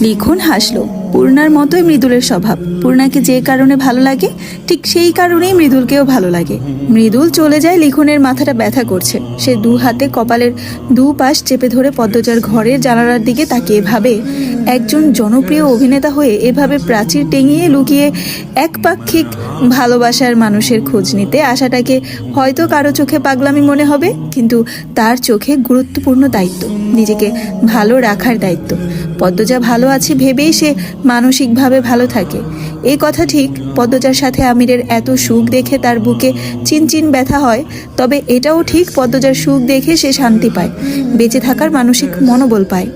লিখন হাসলো। পূর্ণার মতোই মৃদুলের স্বভাব। পূর্ণাকে যে কারণে ভালো লাগে, ঠিক সেই কারণেই মৃদুলকেও ভালো লাগে। মৃদুল চলে যায় লিখনের মাথাটা ব্যথা করছে। সে দু হাতে কপালের দু পাশ চেপে ধরে পদ্মজার ঘরের জানালার দিকে তাকিয়ে ভাবে, একজন জনপ্রিয় অভিনেতা হয়ে এভাবে প্রাচীর টেঙিয়ে লুকিয়ে একপাক্ষিক ভালোবাসার মানুষের খোঁজ নিতে আশাটাকে হয়তো কারও চোখে পাগলামি মনে হবে, কিন্তু তার চোখে গুরুত্বপূর্ণ দায়িত্ব, নিজেকে ভালো রাখার দায়িত্ব। পদ্মজা ভালো আছে ভেবেই সে মানসিকভাবে ভালো থাকে। এই কথা ঠিক, পদ্মজার সাথে আমিরের এত সুখ দেখে তার বুকে চিনচিন ব্যথা হয়, তবে এটাও ঠিক পদ্মজার সুখ দেখে সে শান্তি পায়, বেঁচে থাকার মানসিক মনোবল পায়।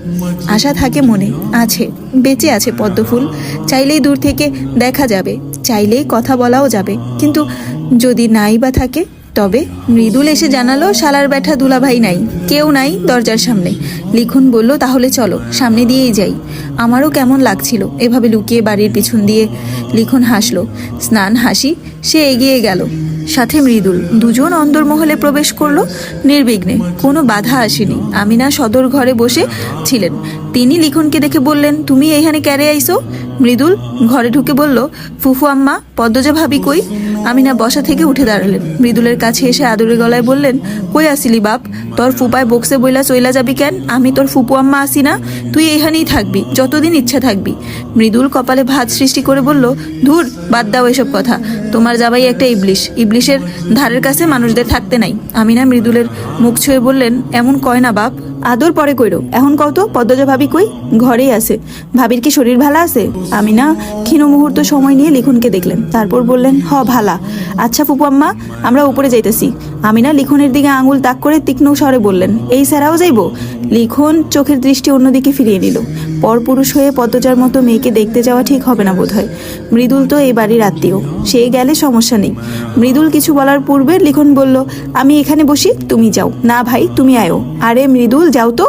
আশা থাকে মনে, আছে, বেঁচে আছে পদ্মফুল, চাইলেই দূর থেকে দেখা যাবে, চাইলেই কথা বলাও যাবে, কিন্তু যদি নাই বা থাকে তবে মৃদুল এসে জানালো, শালার ব্যাঠা দুলাভাই নাই, কেউ নাই দরজার সামনে। লিখুন বলল, তাহলে চলো, সামনে দিয়েই যাই। আমারও কেমন লাগছিল, এভাবে লুকিয়ে বাড়ির পিছন দিয়ে লিখন হাসলো। স্নান, হাসি, সে এগিয়ে গেল। সাথে মৃদুল, দুজন অন্দরমহলে প্রবেশ করল, নির্বিঘ্নে। কোনো বাধা আসেনি। আমিনা সদর ঘরে বসে ছিলেন। তিনি লিখনকে দেখে বললেন, তুমি এখানে ক্যারে আইসো মৃদুল ঘরে ঢুকে বলল, ফুফু আম্মা, পদ্মজা ভাবি কই? আমি না বসা থেকে উঠে দাঁড়ালেন। মৃদুলের কাছে এসে আদুরে গলায় বললেন, কই আসিলি বাপ? তোর ফুপায় বক্সে বইলা চইলা যাবি কেন? আমি তোর ফুপু আম্মা আসি না। তুই এখানেই থাকবি, যতদিন ইচ্ছা থাকবি। মৃদুল কপালে ভাত সৃষ্টি করে বলল, ধুর, বাদ দাও এসব কথা। তোমার যাবাই একটা ইবলিশ। ইবলিশের ধারের কাছে মানুষদের থাকতে নাই। আমিনা মৃদুলের মুখ ছুঁয়ে বললেন, এমন কয় না বাপ? আদর পরে কইরো। এখন কত পদ্মজা ভাবি কই? ঘরেই আছে। ভাবির কি শরীর ভালো আছে? আমি না ক্ষীণ মুহূর্ত সময় নিয়ে লিখনকে দেখলেন। তারপর বললেন, হ, ভালা। আচ্ছা ফুপু আম্মা, আমরা উপরে যাইতেছি। আমি না লিখনের দিকে আঙুল তাক করে তীক্ষ্ণ স্বরে বললেন, এই স্যারাও যাইব? লিখন চোখের দৃষ্টি অন্যদিকে ফিরিয়ে নিল। পরপুরুষ হয়ে পদ্মজার মতো মেয়েকে দেখতে যাওয়া ঠিক হবে না বোধহয়। মৃদুল তো এই বাড়ির আত্মীয়। সে গেলে সমস্যা নেই। মৃদুল কিছু বলার পূর্বে লিখন বলল, আমি এখানে বসি, তুমি যাও। না ভাই, তুমি আয়ো। আরে মৃদুল, যাও তো।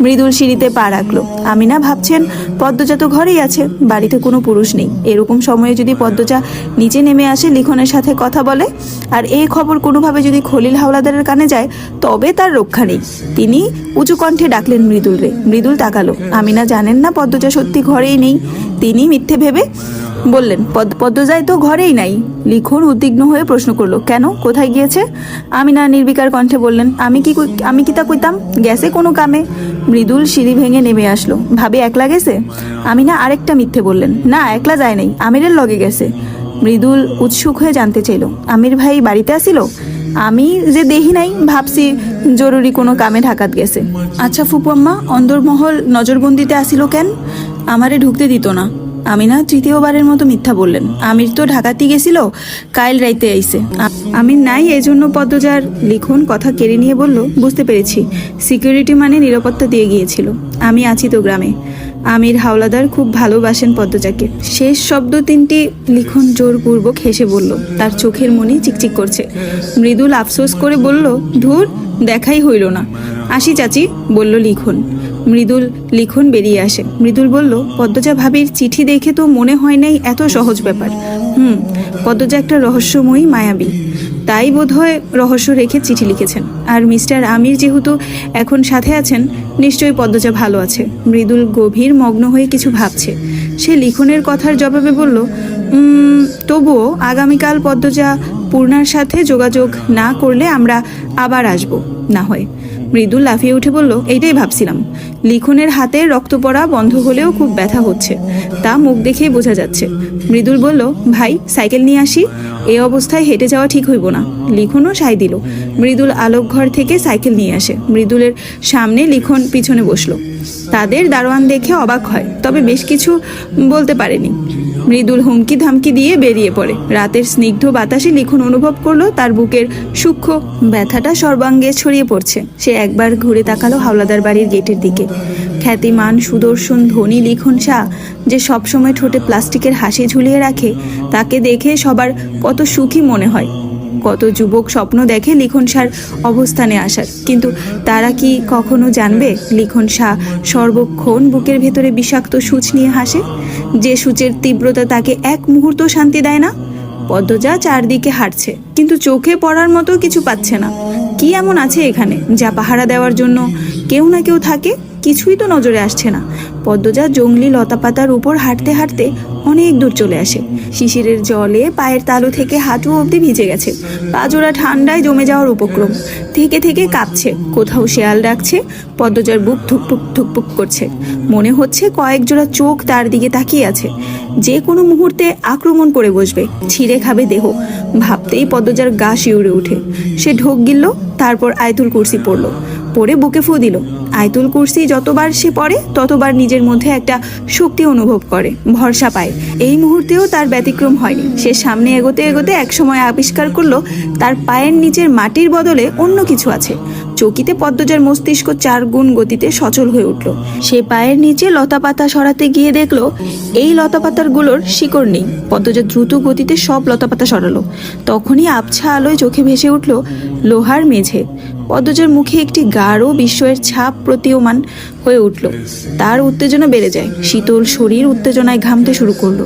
মৃদুল সিঁড়িতে পা রাখল। আমি না ভাবছেন, পদ্মজা তো ঘরেই আছে, বাড়িতে কোনো পুরুষ নেই। এরকম সময়ে যদি পদ্মজা নিচে নেমে আসে, লিখনের সাথে কথা বলে, আর এই খবর কোনোভাবে যদি খলিল হাওলাদারের কানে যায়, তবে তার রক্ষা নেই। তিনি উঁচু কণ্ঠে ডাকলেন মৃদুল রে মৃদুল তাকালো। আমিনা জানেন না, পদ্মজা সত্যি ঘরেই নেই। তিনি মিথ্যে ভেবে বললেন, পদ, পদ্মজাই তো ঘরেই নাই। লিখন উদ্বিগ্ন হয়ে প্রশ্ন করল, কেন? কোথায় গিয়েছে? আমি না নির্বিকার কণ্ঠে বললেন, আমি কি আমি কি তা কইতাম? গেছে কোনো কামে? মৃদুল সিঁড়ি ভেঙে নেমে আসলো, ভাবে একলা গেছে? আমিনা আরেকটা মিথ্যে বললেন, না, একলা যায় নাই, আমিরের লগে গেছে। মৃদুল উৎসুক হয়ে জানতে চাইল, আমির ভাই বাড়িতে আসিল? আমি যে দেখি নাই, ভাবছি জরুরি কোনো কামে ঢাকাত গেছে। আচ্ছা ফুপু আম্মা, অন্দরমহল নজরবন্দিতে আসিল কেন? আমারে ঢুকতে দিত না। আমি না তৃতীয়বারের মতো মিথ্যা বললেন। আমির তো ঢাকাতে গেছিল, কাইল রাইতে আইসে আ- আমির নাই জন্য পদ্মজার লিখন কথা কেড়ে নিয়ে বলল, বুঝতে পেরেছি। সিকিউরিটি মানে নিরাপত্তা দিয়ে গিয়েছিল। আমি আছি তো গ্রামে। আমির হাওলাদার খুব ভালোবাসেন পদ্মজাকে। শেষ শব্দ তিনটি লিখন জোরপূর্বক হেসে বলল, তার চোখের মনে চিকচিক করছে। মৃদুল আফসোস করে বলল, ধুর, দেখাই হইল না। আসি চাচি, বলল লিখন। মৃদুল, লিখন বেরিয়ে আসে। মৃদুল বলল, পদ্মজা ভাবির চিঠি দেখে তো মনে হয় নাই, এত সহজ ব্যাপার। হুম, পদ্মজা একটা রহস্যময়ী মায়াবী। তাই বোধহয় রহস্য রেখে চিঠি লিখেছেন। আর মিস্টার আমির যেহেতু এখন সাথে আছেন, নিশ্চয়ই পদ্মজা ভালো আছে। মৃদুল গভীর মগ্ন হয়ে কিছু ভাবছে। সে লিখনের কথার জবাবে বলল তবুও আগামীকাল পদ্মজা পূর্ণার সাথে যোগাযোগ না করলে আমরা আবার আসব, না হয়। মৃদুল লাফিয়ে উঠে বলল, এইটাই ভাবছিলাম। লিখনের হাতে রক্ত পড়া বন্ধ হলেও খুব ব্যথা হচ্ছে। তা মুখ দেখেই বোঝা যাচ্ছে। মৃদুল বলল, ভাই, সাইকেল নিয়ে আসি। এই অবস্থায় হেঁটে যাওয়া ঠিক হইব না। লিখনও সাই দিল। মৃদুল আলোক ঘর থেকে সাইকেল নিয়ে আসে। মৃদুলের সামনে লিখন পিছনে বসল। তাদের দারোয়ান দেখে অবাক হয়, তবে বেশ কিছু বলতে পারেনি। মৃদুল হুমকি ধামকি দিয়ে বেরিয়ে পড়ে। রাতের স্নিগ্ধ বাতাসে লিখন অনুভব করল তার বুকের সূক্ষ্ম ব্যথাটা সর্বাঙ্গে ছড়িয়ে পড়ছে। সে একবার ঘুরে তাকালো হাওলাদার বাড়ির গেটের দিকে। খ্যাতিমান, সুদর্শন, ধনী লিখন শাহ যে সবসময় ঠোঁটে প্লাস্টিকের হাসি ঝুলিয়ে রাখে, তাকে দেখে সবার কত সুখী মনে হয়। কত যুবক স্বপ্ন দেখে লিখন শাহর অবস্থানে আসার। কিন্তু তারা কি কখনো জানবে লিখন শাহ সর্বক্ষণ বুকের ভেতরে বিষাক্ত সূচ নিয়ে হাসে? যে সূচের তীব্রতা তাকে এক মুহূর্ত শান্তি দেয় না, পদ্মজা চারদিকে হাঁটছে, কিন্তু চোখে পড়ার মতো কিছু পাচ্ছে না। কি এমন আছে এখানে যা পাহারা দেওয়ার জন্য কেউ না কেউ থাকে? কিছুই তো নজরে আসছে না। পদ্মজা জঙ্গলি লতাপাতার উপর হাঁটতে হাঁটতে অনেক দূর চলে আসে। শিশিরের জলে পায়ের তালু থেকে হাঁটু অবধি ভিজে গেছে। পাজোড়া ঠান্ডায় জমে যাওয়ার উপক্রম। থেকে থেকে কাঁপছে। কোথাও শেয়াল ডাকছে। পদ্মজার বুক ধুকপুক ধুকপুক করছে। মনে হচ্ছে কয়েক জোড়া চোখ তার দিকে তাকিয়ে আছে। যে কোনো মুহূর্তে আক্রমণ করে বসবে। ছিঁড়ে খাবে দেহ। ভাবতেই পদ্মজার গা শিউরে উঠে সে ঢোক গিলল, তারপর আয়তুল কুরসি পড়ল। পড়ে বুকে ফু দিল। আয়তুল কুরসি যতবার সে পড়ে, ততবার নিজের মধ্যে একটা শক্তি অনুভব করে, ভরসা পায়। এই মুহূর্তেও তার ব্যতিক্রম হয়নি। সে সামনে এগোতে এগোতে একসময় আবিষ্কার করল, তার পায়ের নিচের মাটির বদলে অন্য কিছু আছে। চকিতে পদ্মজার মস্তিষ্ক চার গুণ গতিতে সচল হয়ে উঠল। সে পায়ের নিচে লতাপাতা সরাতে গিয়ে দেখল, এই লতাপাতারগুলোর শিকড় নেই। পদ্মজা দ্রুত গতিতে সব লতাপাতা সরালো। তখনই আবছা আলোয় চোখে ভেসে উঠল লোহার মেঝে। পদ্মজার মুখে একটি গাঢ় বিস্ময়ের ছাপ প্রতীয়মান হয়ে উঠল। তার উত্তেজনা বেড়ে যায়। শীতল শরীর উত্তেজনায় ঘামতে শুরু করল।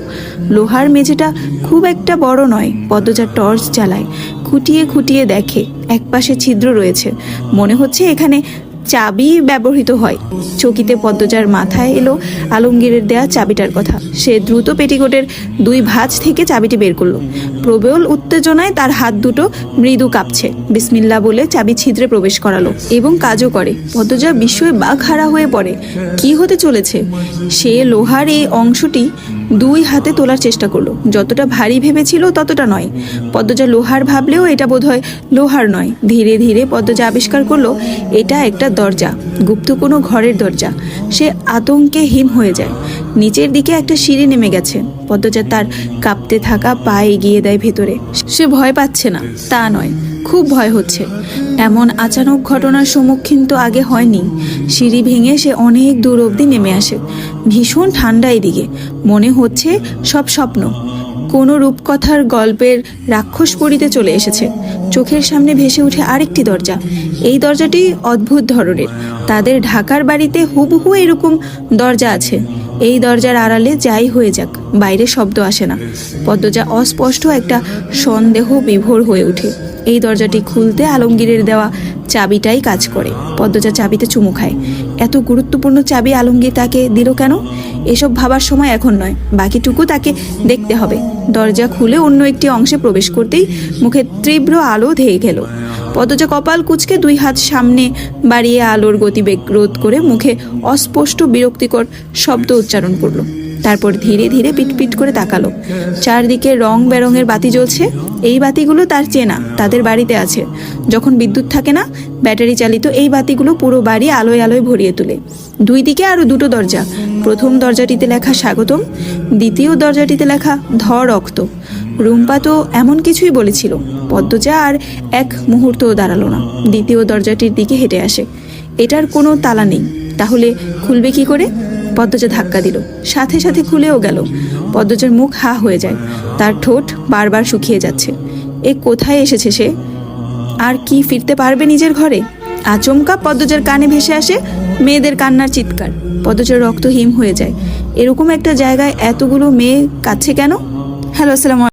লোহার মেঝেটা খুব একটা বড় নয় পদ্মজার টর্চ চালায় খুঁটিয়ে খুঁটিয়ে দেখে, একপাশে ছিদ্র রয়েছে। মনে হচ্ছে এখানে চাবি ব্যবহৃত হয়। চকিতে পদ্মজার মাথায় এলো আলমগীরের দেয়া চাবিটার কথা। সে দ্রুত পেটিকোটের দুই ভাঁজ থেকে চাবিটি বের করল। প্রবল উত্তেজনায় তার হাত দুটো মৃদু কাঁপছে। বিসমিল্লা বলে চাবি ছিদ্রে প্রবেশ করালো এবং কাজও করে। পদ্মজা বিস্ময়ে বাঘ হারা হয়ে পড়ে। কি হতে চলেছে? সে লোহার এই অংশটি দুই হাতে তোলার চেষ্টা করল। যতটা ভারী ভেবেছিল ততটা নয়। পদ্মজা লোহার ভাবলেও এটা বোধহয় লোহার নয়। ধীরে ধীরে পদ্মজা আবিষ্কার করল, এটা একটা দরজা, গুপ্ত কোনো ঘরের দরজা। সে আতঙ্কে হিম হয়ে যায়। নিচের দিকে একটা সিঁড়ি নেমে গেছে। পদ্মজা তার কাঁপতে থাকা পা এগিয়ে দেয় ভেতরে। সে ভয় পাচ্ছে না, তা নয়, খুব ভয় হচ্ছে। এমন আচানক ঘটনার সম্মুখীন তো আগে হয়নি। সিঁড়ি ভেঙে সে অনেক দূর অবধি নেমে আসে। ভীষণ ঠান্ডা এদিকে, মনে হচ্ছে সব স্বপ্ন। কোনো রূপকথার গল্পের রাক্ষস পরিতে চলে এসেছে। চোখের সামনে ভেসে উঠে আরেকটি দরজা। এই দরজাটি অদ্ভুত ধরনের। তাদের ঢাকার বাড়িতে হুবহু এরকম দরজা আছে। এই দরজার আড়ালে যাই হয়ে যাক, বাইরে শব্দ আসে না। পদ্মজা অস্পষ্ট একটা সন্দেহ বিভোর হয়ে ওঠে। এই দরজাটি খুলতে আলমগীরের দেওয়া চাবিটাই কাজ করে। পদ্মজা চাবিতে চুমু খায়। এত গুরুত্বপূর্ণ চাবি আলমগীর তাকে দিল কেন? এসব ভাবার সময় এখন নয়, বাকিটুকু তাকে দেখতে হবে। দরজা খুলে অন্য একটি অংশে প্রবেশ করতেই মুখে তীব্র আলো ধেয়ে গেল পদ্মজা কপাল কুচকে দুই হাত সামনে বাড়িয়ে আলোর গতিবেগ রোধ করে মুখে অস্পষ্ট বিরক্তিকর শব্দ উচ্চারণ করল। তারপর ধীরে ধীরে পিটপিট করে তাকালো। চারদিকে রং বেরঙের বাতি জ্বলছে। এই বাতিগুলো তার চেনা, তাদের বাড়িতে আছে। যখন বিদ্যুৎ থাকে না, ব্যাটারি চালিত এই বাতিগুলো পুরো বাড়ি আলোয় আলোয় ভরিয়ে তোলে। দুই দিকে আরও দুটো দরজা। প্রথম দরজাটিতে লেখা স্বাগতম, দ্বিতীয় দরজাটিতে লেখা ধর রক্ত। রুম্পা তো এমন কিছুই বলেছিল। পদ্মজা আর এক মুহূর্তও দাঁড়াল না। দ্বিতীয় দরজাটির দিকে হেঁটে আসে। এটার কোনো তালা নেই। তাহলে খুলবে কি করে? পদ্মজা ধাক্কা দিল। সাথে সাথে খুলেও গেল। পদ্মজার মুখ হা হয়ে যায়। তার ঠোঁট বারবার শুকিয়ে যাচ্ছে। এ কোথায় এসেছে সে? আর কি ফিরতে পারবে নিজের ঘরে? আচমকা পদ্মজার কানে ভেসে আসে মেয়েদের কান্নার চিৎকার। পদ্মজার রক্ত হিম হয়ে যায়। এরকম একটা জায়গায় এতগুলো মেয়ে কাছে কেন? হ্যালো, আসসালাম